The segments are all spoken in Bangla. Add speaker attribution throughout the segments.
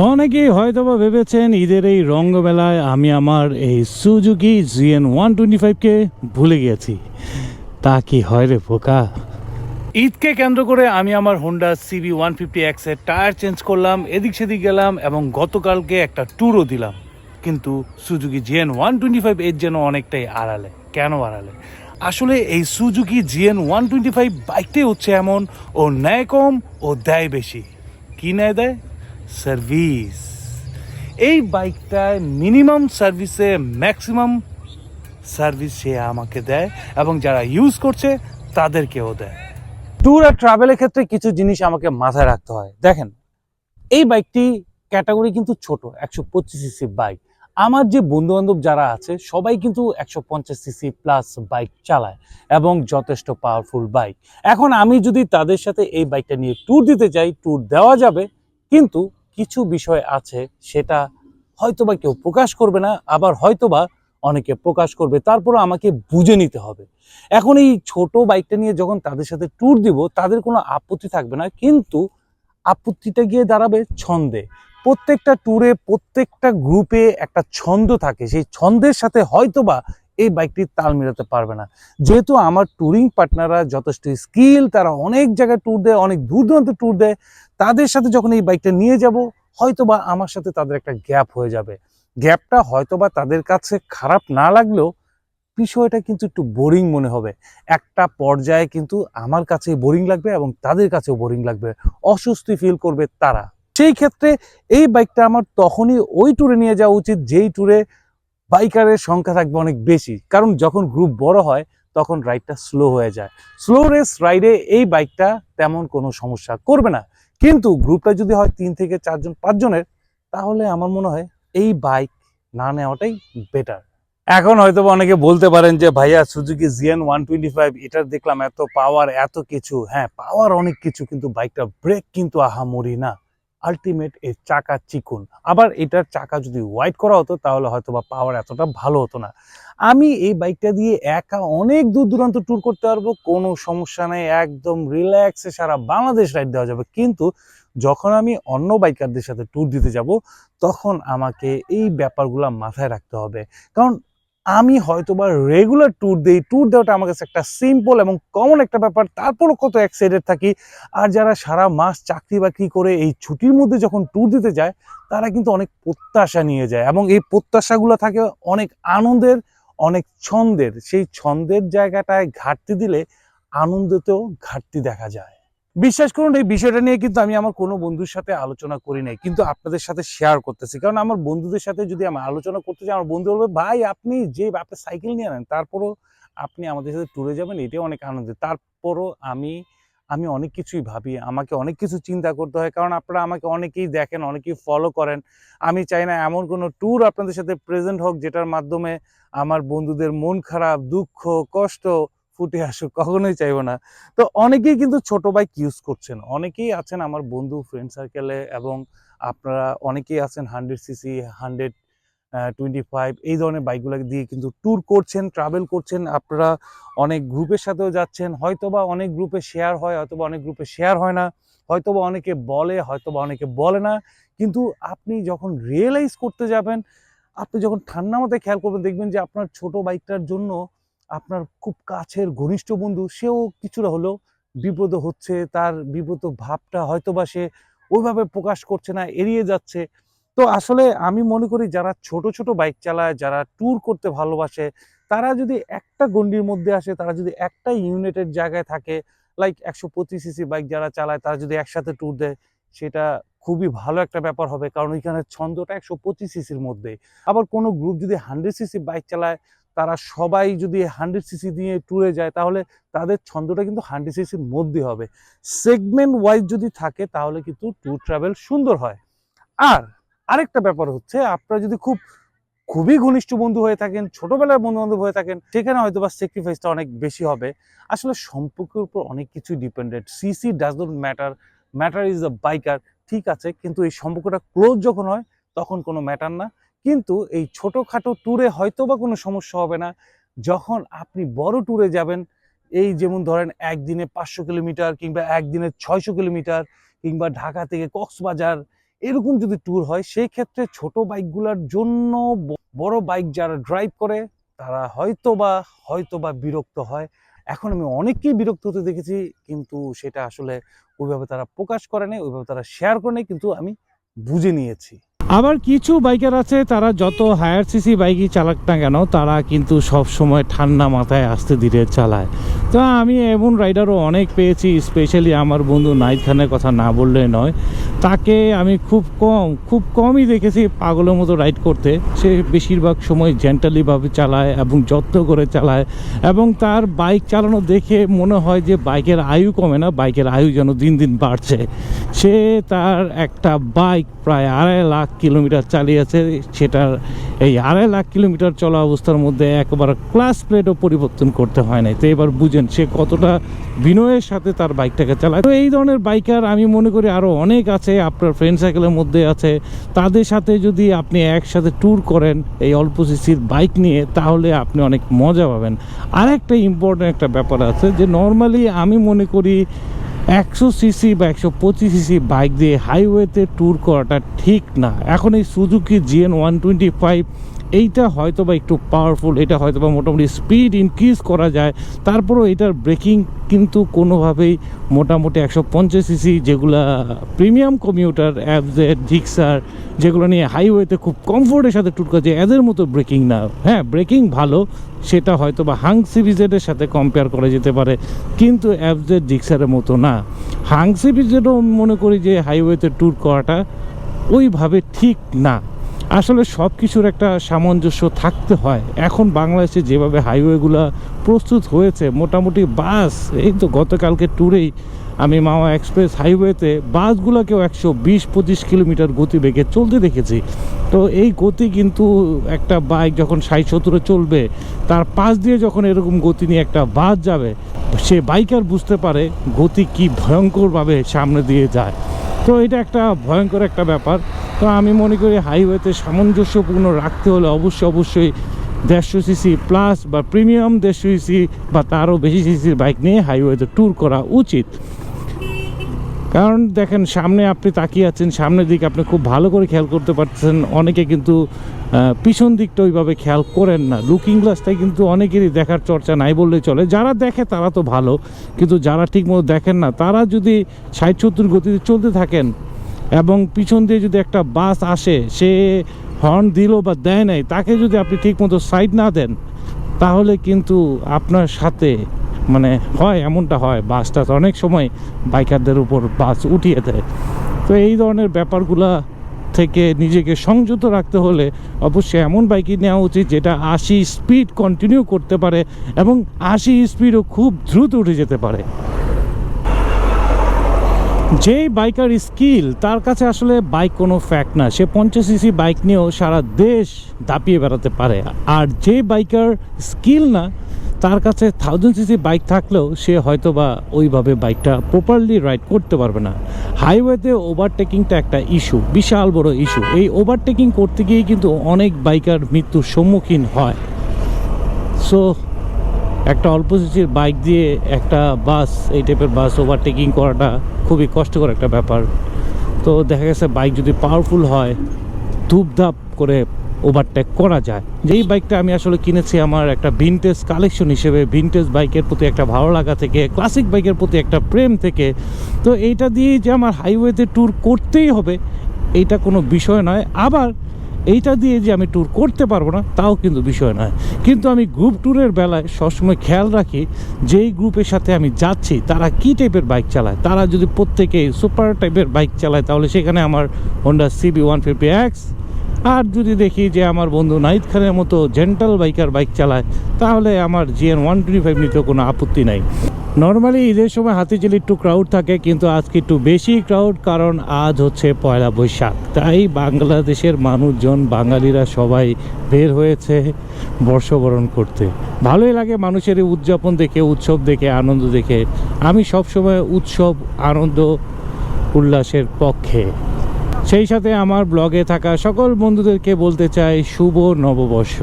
Speaker 1: অনেকেই হয়তো বা ভেবেছেন ঈদের এই রঙ্গমেলায় আমি আমার এই সুজুকি জিএন ওয়ান টোয়েন্টি ফাইভকে ভুলে গেছি তা কি হয় রে পোকা ঈদকে কেন্দ্র করে আমি আমার হোন্ডা সিবি ওয়ান ফিফটি এক্সের টায়ার চেঞ্জ করলাম, এদিক সেদিক গেলাম এবং গতকালকে একটা ট্যুরও দিলাম। কিন্তু Suzuki GN one twenty five এর যেন অনেকটাই আড়ালে। কেন আড়ালে? আসলে এই Suzuki GN one twenty five বাইকটাই হচ্ছে এমন ও নেয় কম ও দেয় বেশি। কি নেয় দেয়? সার্ভিস এই বাইকটায় মিনিমাম সার্ভিসে ম্যাক্সিমাম সার্ভিস সে আমাকে দেয় এবং যারা ইউজ করছে, তাদেরকেও দেয়। ট্যুর আর ট্রাভেলের ক্ষেত্রে কিছু জিনিস আমাকে মাথায় রাখতে হয়। দেখেন, এই বাইকটি ক্যাটাগরি কিন্তু ছোট, একশো পঁচিশ সিসি বাইক আমার যে বন্ধু বান্ধব যারা আছে, সবাই কিন্তু একশো পঞ্চাশ সিসি প্লাস বাইক চালায় এবং যথেষ্ট পাওয়ারফুল বাইক এখন আমি যদি তাদের সাথে এই বাইকটা নিয়ে ট্যুর দিতে চাই ট্যুর দেওয়া যাবে, কিন্তু কিছু বিষয় আছে সেটা হয়তোবা কেউ প্রকাশ করবে না, আবার হয়তোবা অনেকে প্রকাশ করবে। তারপর আমাকে বুঝে নিতে হবে। এখন এই ছোট বাইকটা নিয়ে যখন তাদের সাথে ট্যুর দিব, তাদের কোনো আপত্তি থাকবে না, কিন্তু আপত্তিটা গিয়ে দাঁড়াবে ছন্দে। প্রত্যেকটা ট্যুরে প্রত্যেকটা গ্রুপে একটা ছন্দ থাকে। সেই ছন্দের সাথে হয়তোবা এই বাইকটি তাল মেলাতে পারবে না। যেহেতু আমার ট্যুরিং পার্টনাররা যথেষ্ট স্কিল তারা অনেক জায়গায় ট্যুর দেয়, অনেক দূর দূরান্ত ট্যুর দেয়, তাদের সাথে যখন এই বাইকটা নিয়ে যাব, হয়তোবা আমার সাথে তাদের একটা গ্যাপ হয়ে যাবে। গ্যাপটা হয়তোবা তাদের কাছে খারাপ না লাগলেও বিষয়টা কিন্তু একটু বোরিং মনে হবে। একটা পর্যায়ে কিন্তু আমার কাছে বোরিং লাগবে এবং তাদের কাছেও বোরিং লাগবে। অস্বস্তি ফিল করবে তারা। সেই ক্ষেত্রে এই বাইকটা আমার তখনই ওই ট্যুরে নিয়ে যাওয়া উচিত, যেই ট্যুরে বাইকারের সংখ্যা থাকবে অনেক বেশি। কারণ যখন গ্রুপ বড় হয়, তখন রাইডটা স্লো হয়ে যায়। স্লো রেস রাইডে এই বাইকটা তেমন কোনো সমস্যা করবে না। কিন্তু গ্রুপটা যদি হয় তিন থেকে চারজন, পাঁচজনের, তাহলে আমার মনে হয় এই বাইক না নেওয়াটাই বেটার এখন হয়তো অনেকে বলতে পারেন যে, ভাইয়া Suzuki GN one twenty five এটার দেখলাম এত পাওয়ার এত কিছু। হ্যাঁ পাওয়ার অনেক কিছু, কিন্তু বাইকটা ব্রেক কিন্তু আহামরি না। আলটিমেট এর চাকা চিকুন। আবার এটার চাকা যদি হোয়াইট করা হতো, তাহলে হয়তো বা পাওয়ার এতটা ভালো হতো না। আমি এই বাইকটা দিয়ে একা অনেক দূর দূরান্ত ট্যুর করতে পারব, কোনো সমস্যা নেই, একদম রিল্যাক্সে সারা বাংলাদেশ রাইড দেওয়া যাবে। কিন্তু যখন আমি অন্য বাইকারদের সাথে ট্যুর দিতে যাব, তখন আমাকে এই ব্যাপারগুলো মাথায় রাখতে হবে। কারণ আমি হয়তোবা রেগুলার ট্যুর দিই। ট্যুর দেওয়াটা আমার কাছে একটা সিম্পল এবং কমন একটা ব্যাপার। তারপরও কত এক্সাইটেড থাকি। আর যারা সারা মাস চাকরি বাকরি করে এই ছুটির মধ্যে যখন ট্যুর দিতে যায়, তারা কিন্তু অনেক প্রত্যাশা নিয়ে যায় এবং এই প্রত্যাশাগুলো থাকে অনেক আনন্দের, অনেক ছন্দের। সেই ছন্দের জায়গাটায় ঘাটতি দিলে আনন্দতেও ঘাটতি দেখা যায়। বিশ্বাস করুন, এই বিষয়টা নিয়ে কিন্তু আমি আমার কোনো বন্ধুর সাথে আলোচনা করি নাই, কিন্তু আপনাদের সাথে শেয়ার করতেছি। কারণ আমার বন্ধুদের সাথে যদি আমি আলোচনা করতে চাই আমার বন্ধু বলবে, ভাই, আপনি যে, আপনি সাইকেল নিয়ে নেন তারপরও আপনি আমাদের সাথে ট্যুরে যাবেন, এটাই অনেক আনন্দের। তারপরও আমি আমি অনেক কিছুই ভাবি, আমাকে অনেক কিছু চিন্তা করতে হয়, কারণ আপনারা আমাকে অনেকেই দেখেন, অনেকেই ফলো করেন। আমি চাই না এমন কোনো ট্যুর আপনাদের সাথে প্রেজেন্ট হোক, যেটার মাধ্যমে আমার বন্ধুদের মন খারাপ, দুঃখ, কষ্ট ফুটে আসুক, কখনোই চাইব না। তো অনেকেই কিন্তু ছোট বাইক ইউজ করছেন। অনেকেই আছেন আমার বন্ধু ফ্রেন্ড সার্কেলে এবং আপনারা অনেকেই আছেন hundred CC hundred twenty five এই ধরনের বাইকগুলো দিয়ে কিন্তু ট্যুর করছেন ট্রাভেল করছেন। আপনারা অনেক গ্রুপের সাথেও যাচ্ছেন। হয়তোবা অনেক গ্রুপে শেয়ার হয়, হয়তোবা অনেক গ্রুপে শেয়ার হয় না। হয়তোবা অনেকে বলে, হয়তোবা অনেকে বলে না। কিন্তু আপনি যখন রিয়েলাইজ করতে যাবেন, আপনি যখন ঠান্ডা মাথায় খেয়াল করবেন, দেখবেন যে আপনার ছোট বাইকটার জন্য আপনার খুব কাছের ঘনিষ্ঠ বন্ধু, সেও কিছুটা হলেও বিব্রত হচ্ছে, তার বিব্রত ভাবটা হয়তোবা সে ওইভাবে প্রকাশ করছে না, এড়িয়ে যাচ্ছে। তো আসলে আমি মনে করি যারা ছোট ছোট বাইক চালায়, যারা ট্যুর করতে ভালোবাসে, তারা যদি একটা গণ্ডির মধ্যে আসে, তারা যদি একটা ইউনিটের জায়গায় থাকে লাইক একশো পঁচিশ সিসি বাইক যারা চালায়, তারা যদি একসাথে ট্যুর দেয়, সেটা খুবই ভালো একটা ব্যাপার হবে, কারণ ওইখানে ছন্দটা একশো পঁচিশ সিসির মধ্যে আবার কোনো গ্রুপ যদি হান্ড্রেড সিসি বাইক চালায় তারা সবাই যদি হান্ড্রেড সিসি দিয়ে ট্যুরে যায়, তাহলে তাদের ছন্দটা কিন্তু হান্ড্রেড সিসির মধ্যে হবে। সেগমেন্ট ওয়াইজ যদি থাকে, তাহলে কিন্তু ট্যুর ট্রাভেল সুন্দর হয়। আর আরেকটা ব্যাপার হচ্ছে, আপনারা যদি খুব, খুবই ঘনিষ্ঠ বন্ধু হয়ে থাকেন, ছোটবেলার বন্ধু বান্ধব হয়ে থাকেন, সেখানে হয়তো বা স্যাক্রিফাইসটা অনেক বেশি হবে। আসলে সম্পর্কের উপর অনেক কিছুই dependent CC does not matter matter is the biker ঠিক আছে, কিন্তু এই সম্পর্কটা ক্লোজ যখন হয়, তখন কোনো ম্যাটার না। কিন্তু এই ছোটোখাটো ট্যুরে হয়তো বা কোনো সমস্যা হবে না। যখন আপনি বড় ট্যুরে যাবেন, এই যেমন ধরেন একদিনে পাঁচশো কিলোমিটার কিংবা একদিনে ছয়শো কিলোমিটার কিংবা ঢাকা থেকে কক্সবাজার, এরকম যদি ট্যুর হয়, সেই ক্ষেত্রে ছোট বাইকগুলোর জন্য বড় বাইক যারা ড্রাইভ করে, তারা হয়তো বা হয়তো বা বিরক্ত হয়। এখন আমি অনেককেই বিরক্ত হতে দেখেছি, কিন্তু সেটা আসলে ওইভাবে তারা প্রকাশ করে নেই, ওইভাবে তারা শেয়ার করে নেই, কিন্তু আমি বুঝে নিয়েছি। আবার কিছু বাইকার আছে, তারা যত হায়ার সিসি বাইকই চালাক না কেন, তারা কিন্তু সব সময় ঠান্ডা মাথায় আস্তে ধীরে চালায়। তো আমি এমন রাইডারও অনেক পেয়েছি স্পেশালি আমার বন্ধু নাইদ খানের কথা না বললে নয়। তাকে আমি খুব কম, খুব কমই দেখেছি পাগলের মতো রাইড করতে। সে বেশিরভাগ সময় জেন্টালিভাবে চালায় এবং যত্ন করে চালায় এবং তার বাইক চালানো দেখে মনে হয় যে বাইকের আয়ু কমে না বাইকের আয়ু যেন দিন দিন বাড়ছে। সে তার একটা বাইক প্রায় আড়াই লাখ কিলোমিটার চালিয়েছে, সেটার এই আড়াই লাখ কিলোমিটার চলা অবস্থার মধ্যে একবার ক্লাস প্লেটও পরিবর্তন করতে হয় নাই। তো এবার বুঝেন সে কতটা বিনয়ের সাথে তার বাইকটাকে চালায়। তো এই ধরনের বাইকার আমি মনে করি আরও অনেক আছে, আপনার ফ্রেন্ড সার্কেলের মধ্যে আছে। তাদের সাথে যদি আপনি একসাথে ট্যুর করেন এই অল্প সিসির বাইক নিয়ে, তাহলে আপনি অনেক মজা পাবেন। আরেকটা ইম্পর্টেন্ট একটা ব্যাপার আছে যে নর্মালি আমি মনে করি একশো সিসি বা একশো পঁচিশ সিসি বাইক দিয়ে হাইওয়েতে ট্যুর করাটা ঠিক না। এখন এই Suzuki GN one twenty five এইটা হয়তো বা একটু পাওয়ারফুল এটা হয়তো বা মোটামুটি স্পিড ইনক্রিজ করা যায়। তারপরেও এটার ব্রেকিং কিন্তু কোনোভাবেই মোটামুটি একশো পঞ্চাশ সিসি যেগুলা প্রিমিয়াম কমিউটার অ্যাপজেড জিক্সার যেগুলো নিয়ে হাইওয়েতে খুব কমফোর্টের সাথে করা যায়, এদের মতো ব্রেকিং না। হ্যাঁ ব্রেকিং ভালো, সেটা হয়তো বা হাং সিভিজেডের সাথে কম্পেয়ার করা যেতে পারে, কিন্তু অ্যাপজেড ডিক্সারের মতো না। হাং সিভিজেডও মনে করি যে হাইওয়েতে ট্যুর করাটা ওইভাবে ঠিক না। আসলে সব কিছুর একটা সামঞ্জস্য থাকতে হয়। এখন বাংলাদেশে যেভাবে হাইওয়েগুলো প্রস্তুত হয়েছে, মোটামুটি বাস, এই তো গতকালকে ট্যুরেই আমি মাওয়া এক্সপ্রেস হাইওয়েতে বাসগুলোকেও একশো বিশ, পঁচিশ কিলোমিটার গতিবেগে চলতে দেখেছি। তো এই গতি কিন্তু একটা বাইক যখন ষাট সত্তরে চলবে, তার পাশ দিয়ে যখন এরকম গতি নিয়ে একটা বাস যাবে, সে বাইকার বুঝতে পারে গতি কি ভয়ঙ্করভাবে সামনে দিয়ে যায়। তো এটা একটা ভয়ঙ্কর একটা ব্যাপার। তো আমি মনে করি হাইওয়েতে সামঞ্জস্যপূর্ণ রাখতে হলে অবশ্যই অবশ্যই দেড়শো সিসি প্লাস বা প্রিমিয়াম দেড়শো সিসি বা তারও বেশি সিসির বাইক নিয়ে হাইওয়েতে ট্যুর করা উচিত। কারণ দেখেন, সামনে আপনি তাকিয়ে আছেন, সামনের দিকে আপনি খুব ভালো করে খেয়াল করতে পারছেন অনেকে কিন্তু পিছন দিকটা ওইভাবে খেয়াল করেন না। লুকিং গ্লাসটাই কিন্তু অনেকেরই দেখার চর্চা নাই বললেই চলে। যারা দেখে তারা তো ভালো, কিন্তু যারা ঠিকমতো দেখেন না, তারা যদি ষাট সত্তর গতিতে চলতে থাকেন এবং পিছন দিয়ে যদি একটা বাস আসে, সে হর্ন দিল বা দেয় নাই, তাকে যদি আপনি ঠিকমতো সাইড না দেন, তাহলে কিন্তু আপনার সাথে মানে হয়, এমনটা হয়। বাসটা তো অনেক সময় বাইকারদের উপর বাস উঠিয়ে দেয়। তো এই ধরনের ব্যাপারগুলা থেকে নিজেকে সংযত রাখতে হলে অবশ্যই এমন বাইকই নেওয়া উচিত যেটা আশি স্পিড কন্টিনিউ করতে পারে এবং আশি স্পিডও খুব দ্রুত উঠে যেতে পারে। যেই বাইকার স্কিল, তার কাছে আসলে বাইক কোনো ফ্যাক্ট না। সে পঞ্চাশ সিসি বাইক নিয়েও সারা দেশ দাপিয়ে বেড়াতে পারে। আর যে বাইকার স্কিল না তার কাছে থাউজেন্ড সিসি বাইক থাকলেও সে হয়তো বা ওইভাবে বাইকটা প্রপারলি রাইড করতে পারবে না। হাইওয়েতে ওভারটেকিংটা একটা ইস্যু বিশাল বড় ইস্যু এই ওভারটেকিং করতে গিয়েই কিন্তু অনেক বাইকার মৃত্যুর সম্মুখীন হয়। সো একটা অল্প সিসির বাইক দিয়ে একটা বাস এই টাইপের বাস ওভারটেকিং করাটা খুবই কষ্টকর একটা ব্যাপার। তো দেখা গেছে বাইক যদি পাওয়ারফুল হয়, ধূপধাপ করে ওভারটেক করা যায়। যেই বাইকটা আমি আসলে কিনেছি আমার একটা ভিনটেজ কালেকশন হিসেবে ভিনটেজ বাইকের প্রতি একটা ভালো লাগা থেকে ক্লাসিক বাইকের প্রতি একটা প্রেম থেকে, তো এইটা দিয়েই যে আমার হাইওয়েতে ট্যুর করতেই হবে, এইটা কোনো বিষয় নয়। আবার এইটা দিয়ে যে আমি ট্যুর করতে পারব না, তাও কিন্তু বিষয় নয়। কিন্তু আমি গ্রুপ ট্যুরের বেলায় সবসময় খেয়াল রাখি, যেই গ্রুপের সাথে আমি যাচ্ছি, তারা কি টাইপের বাইক চালায়? তারা যদি প্রত্যেকে সুপার টাইপের বাইক চালায়, তাহলে সেখানে আমার Honda CB one fifty X আর যদি দেখি যে আমার বন্ধু নাহিদ খানের মতো জেন্টাল বাইকার বাইক চালায়, তাহলে আমার জিএন ওয়ান টোয়েন্টি ফাইভ নিতেও কোনো আপত্তি নাই। নর্মালি ঈদের সময় হাতিঝিলি একটু ক্রাউড থাকে, কিন্তু আজকে একটু বেশি ক্রাউড কারণ আজ হচ্ছে পয়লা বৈশাখ। তাই বাংলাদেশের মানুষজন, বাঙালিরা সবাই বের হয়েছে বর্ষবরণ করতে। ভালোই লাগে মানুষের উদযাপন দেখে, উৎসব দেখে, আনন্দ দেখে। আমি সবসময় উৎসব, আনন্দ, উল্লাসের পক্ষে। সেই সাথে আমার ব্লগে থাকা সকল বন্ধুদেরকে বলতে চাই শুভ নববর্ষ।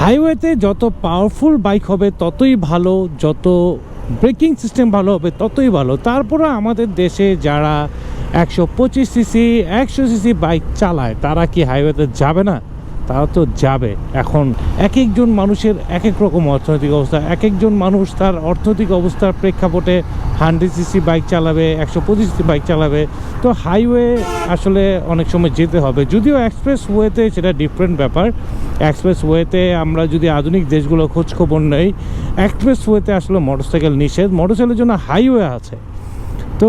Speaker 1: হাইওয়েতে যত পাওয়ারফুল বাইক হবে, ততই ভালো, যত ব্রেকিং সিস্টেম ভালো হবে, ততই ভালো। তারপরে আমাদের দেশে যারা একশো পঁচিশ সিসি একশো সিসি বাইক চালায়, তারা কি হাইওয়েতে যাবে না? তারা তো যাবে এখন। এক একজন মানুষের এক এক রকম অর্থনৈতিক অবস্থা, এক একজন মানুষ তার অর্থনৈতিক অবস্থার প্রেক্ষাপটে হান্ড্রেড সিসি বাইক চালাবে, একশো পঁচিশ সিসি বাইক চালাবে। তো হাইওয়ে আসলে অনেক সময় যেতে হবে। যদিও এক্সপ্রেস ওয়েতে সেটা ডিফারেন্ট ব্যাপার। এক্সপ্রেস ওয়েতে আমরা যদি আধুনিক দেশগুলো খোঁজখবর নেই এক্সপ্রেস ওয়েতে আসলে মোটরসাইকেল নিষেধ। মোটরসাইকেলের জন্য হাইওয়ে আছে। তো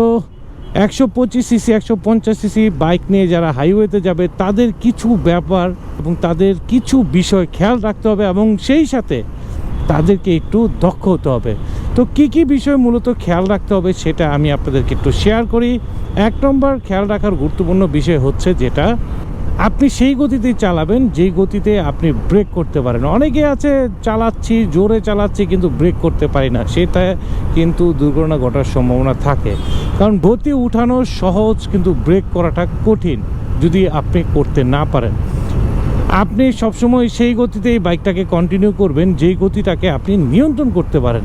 Speaker 1: একশো পঁচিশ সিসি, একশো পঞ্চাশ সিসি বাইক নিয়ে যারা হাইওয়েতে যাবে, তাদের কিছু ব্যাপার এবং তাদের কিছু বিষয় খেয়াল রাখতে হবে এবং সেই সাথে তাদেরকে একটু দক্ষ হতে হবে। তো কি কি বিষয় মূলত খেয়াল রাখতে হবে সেটা আমি আপনাদেরকে একটু শেয়ার করি। এক নম্বর খেয়াল রাখার গুরুত্বপূর্ণ বিষয় হচ্ছে যেটা আপনি সেই গতিতেই চালাবেন, যেই গতিতে আপনি ব্রেক করতে পারেন। অনেকে আছে, চালাচ্ছি, জোরে চালাচ্ছি, কিন্তু ব্রেক করতে পারি না। সেটা কিন্তু দুর্ঘটনা ঘটার সম্ভাবনা থাকে। কারণ গতি উঠানো সহজ, কিন্তু ব্রেক করাটা কঠিন, যদি আপনি করতে না পারেন। আপনি সবসময় সেই গতিতেই বাইকটাকে কন্টিনিউ করবেন, যেই গতিটাকে আপনি নিয়ন্ত্রণ করতে পারেন।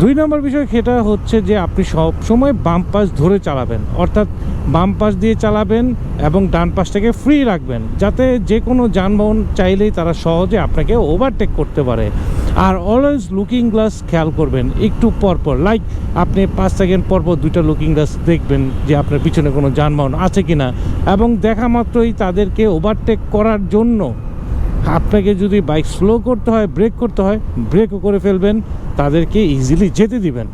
Speaker 1: দুই নম্বর বিষয় সেটা হচ্ছে যে আপনি সব সময় বাম পাশ ধরে চালাবেন, অর্থাৎ বাম পাশ দিয়ে চালাবেন এবং ডান পাশটাকে ফ্রি রাখবেন, যাতে যে কোনো যানবাহন চাইলেই তারা সহজে আপনাকে ওভারটেক করতে পারে। আর অলওয়েজ লুকিং গ্লাস খেয়াল করবেন, একটু পরপর লাইক আপনি পাঁচ সেকেন্ড পরপর দুইটা লুকিং গ্লাস দেখবেন যে আপনার পিছনে কোনো যানবাহন আছে কিনা, এবং দেখা মাত্রই তাদেরকে ওভারটেক করার জন্য আপনাকে যদি বাইক স্লো করতে হয়, ব্রেক করতে হয়, ব্রেকও করে ফেলবেন, তাদেরকে ইজিলি যেতে দিবেন।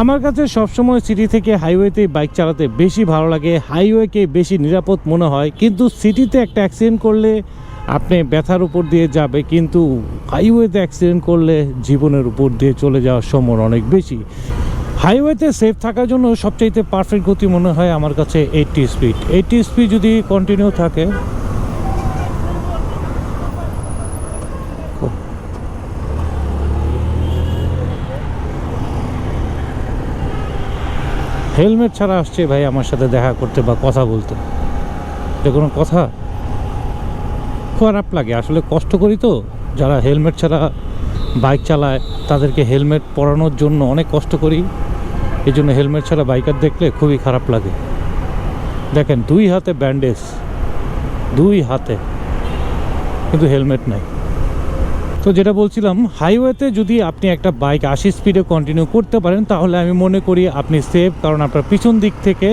Speaker 1: আমার কাছে সবসময় সিটি থেকে হাইওয়েতে বাইক চালাতে বেশি ভালো লাগে। হাইওয়েকে বেশি নিরাপদ মনে হয়। কিন্তু সিটিতে একটা অ্যাক্সিডেন্ট করলে আপনি ব্যথার উপর দিয়ে যাবে, কিন্তু হাইওয়েতে অ্যাক্সিডেন্ট করলে জীবনের উপর দিয়ে চলে যাওয়ার সময় অনেক বেশি। হাইওয়েতে সেফ থাকার জন্য সবচাইতে পারফেক্ট গতি মনে হয় আমার কাছে এইটটি স্পিড এইটটি স্পিড যদি কন্টিনিউ থাকে হেলমেট ছাড়া আসছে ভাই আমার সাথে দেখা করতে বা কথা বলতে। এটা কোনো কথা? খারাপ লাগে। আসলে কষ্ট করি তো। যারা হেলমেট ছাড়া বাইক চালায়, তাদেরকে হেলমেট পরানোর জন্য অনেক কষ্ট করি। এই জন্য হেলমেট ছাড়া বাইকার দেখলে খুবই খারাপ লাগে। দেখেন, দুই হাতে ব্যান্ডেজ। দুই হাতে। কিন্তু হেলমেট নাই। তো যেটা বলছিলাম হাইওয়েতে যদি আপনি একটা বাইক আশি স্পিডে কন্টিনিউ করতে পারেন, তাহলে আমি মনে করি আপনি সেফ কারণ আপনার পিছন দিক থেকে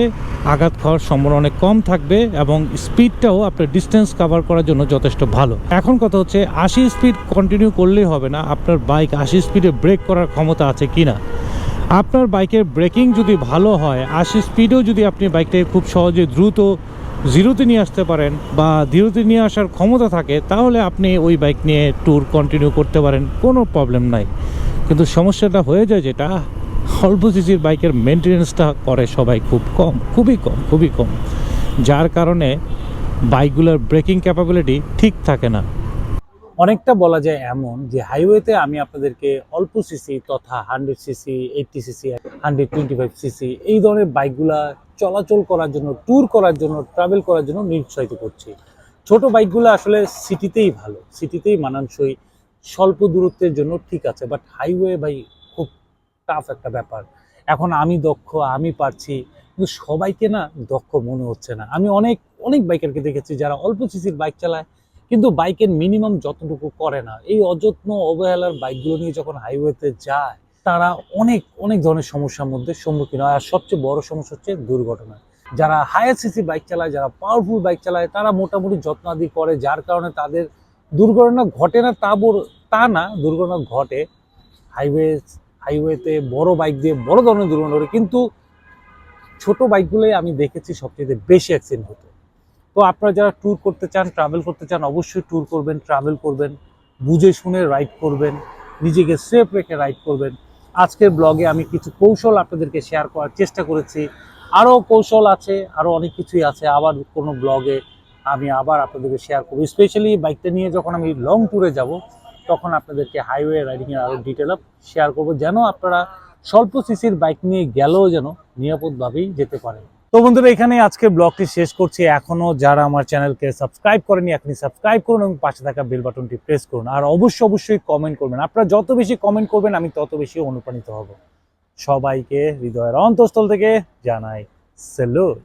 Speaker 1: আঘাত খাওয়ার সম্ভাবনা অনেক কম থাকবে এবং স্পিডটাও আপনার ডিস্টেন্স কভার করার জন্য যথেষ্ট ভালো। এখন কথা হচ্ছে, আশি স্পিড কন্টিনিউ করলেই হবে না, আপনার বাইক আশি স্পিডে ব্রেক করার ক্ষমতা আছে কি না আপনার বাইকের ব্রেকিং যদি ভালো হয়, আশি স্পিডেও যদি আপনি বাইকটাকে খুব সহজে দ্রুত জিরোতে নিয়ে আসতে পারেন বা জিরোতে নিয়ে আসার ক্ষমতা থাকে, তাহলে আপনি ওই বাইক নিয়ে ট্যুর কন্টিনিউ করতে পারেন, কোনো প্রবলেম নাই। কিন্তু সমস্যাটা হয়ে যায় যেটা, অল্প সিসির বাইকের মেনটেনেন্সটা করে সবাই খুব কম, খুবই কম খুবই কম। যার কারণে বাইকগুলোর ব্রেকিং ক্যাপাবিলিটি ঠিক থাকে না।
Speaker 2: অনেকটা বলা যায় এমন যে হাইওয়েতে আমি আপনাদেরকে অল্প সিসি তথা hundred CC eighty CC hundred twenty five CC এই ধরনের বাইকগুলা চলাচল করার জন্য ট্যুর করার জন্য ট্রাভেল করার জন্য নিরুৎসাহিত করছি। ছোট বাইকগুলো আসলে সিটিতেই ভালো সিটিতেই মানানসই, স্বল্প দূরত্বের জন্য ঠিক আছে বাট হাইওয়ে ভাই খুব টাফ একটা ব্যাপার। এখন আমি দক্ষ, আমি পারছি, কিন্তু সবাইকে না দক্ষ মনে হচ্ছে না। আমি অনেক অনেক বাইকারকে দেখেছি যারা অল্প সিসির বাইক চালায় কিন্তু বাইকের মিনিমাম যতটুকু করে না, এই অযত্ন অবহেলার বাইকগুলো নিয়ে যখন হাইওয়েতে যায়, তারা অনেক অনেক ধরনের সমস্যার মধ্যে সম্মুখীন হয়। আর সবচেয়ে বড় সমস্যা হচ্ছে দুর্ঘটনা। যারা হায়ার সিসি বাইক চালায়, যারা পাওয়ারফুল বাইক চালায়, তারা মোটামুটি যত্নাদি করে, যার কারণে তাদের দুর্ঘটনা ঘটে না, তা তা না, দুর্ঘটনা ঘটে। হাইওয়ে হাইওয়েতে বড় বাইক দিয়ে বড় ধরনের দুর্ঘটনা ঘটে। কিন্তু ছোট বাইকগুলোই আমি দেখেছি সবচেয়ে বেশি অ্যাক্সিডেন্ট হতো। তো আপনারা যারা ট্যুর করতে চান ট্রাভেল করতে চান, অবশ্যই ট্যুর করবেন ট্রাভেল করবেন, বুঝে শুনে রাইড করবেন, নিজেকে সেফ রেখে রাইড করবেন। আজকের ব্লগে আমি কিছু কৌশল আপনাদেরকে শেয়ার করার চেষ্টা করেছি। আরও কৌশল আছে আরও অনেক কিছুই আছে। আবার কোনো ব্লগে আমি আবার আপনাদেরকে শেয়ার করব। স্পেশালি বাইকটা নিয়ে যখন আমি লং ট্যুরে যাব, তখন আপনাদেরকে হাইওয়ে রাইডিংয়ের আরও ডিটেল আপ শেয়ার করব। যেন আপনারা স্বল্প সিসির বাইক নিয়ে গেলেও যেন নিরাপদভাবেই যেতে পারেন। তো বন্ধুরা, এখানে আজকে ব্লগটি শেষ করছি। এখনও যারা আমার চ্যানেলকে সাবস্ক্রাইব করেনি এখনই সাবস্ক্রাইব করুন এবং পাশে থাকা বেল বাটনটি প্রেস করুন। আর অবশ্যই অবশ্যই কমেন্ট করবেন। আপনারা যত বেশি কমেন্ট করবেন, আমি তত বেশি অনুপ্রাণিত হব। সবাইকে হৃদয়ের অন্তঃস্থল থেকে জানাই সেলুট